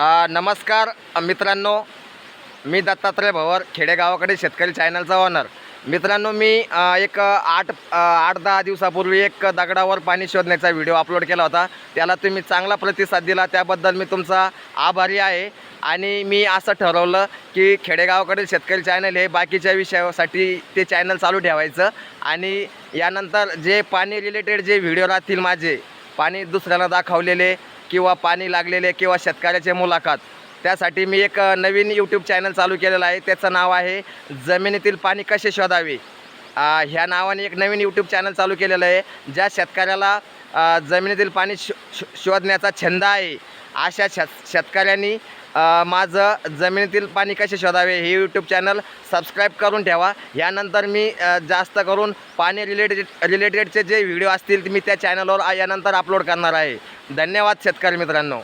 नमस्कार मित्रांनो. मी दत्तात्रय भवर खेडेगावाकडे शेतकरी चॅनलचा ओनर मित्रांनो मी एक आठ आठ दहा दिवसापूर्वी एक दगडावर पाणी शोधण्याचा व्हिडिओ अपलोड केला होता. त्याला तुम्ही चांगला प्रतिसाद दिला. त्याबद्दल मी तुमचा आभारी आहे. आणि मी असं ठरवलं की खेडेगावाकडील शेतकरी चॅनल हे बाकीच्या विषयासाठी ते चॅनल चालू ठेवायचं. आणि यानंतर जे पाणी रिलेटेड जे व्हिडिओ राहतील माझे पाणी दुसऱ्यांना दाखवलेले किंवा पाणी लागलेले किंवा शेतकऱ्याचे मुलाखत. त्यासाठी मी एक नवीन यूट्यूब चॅनल चालू केलेलं आहे. त्याचं नाव आहे जमिनीतील पाणी कसे शोधावे? ह्या नावाने एक नवीन यूट्यूब चॅनल चालू केलेलं आहे. ज्या शेतकऱ्याला जमिनीतील पाणी शो शो- शोधण्याचा छंद आहे. अशा शेत शेतकऱ्यांनी माझं जमिनीतील पाणी कसे शोधावे हे यूट्यूब चॅनल सबस्क्राईब करून ठेवा. यानंतर मी जास्त करून पाणी रिलेटेड रिलेटेडचे जे व्हिडिओ असतील ते मी त्या चॅनलवर यानंतर अपलोड करणार आहे. धन्यवाद शेतकरी मित्रांनो.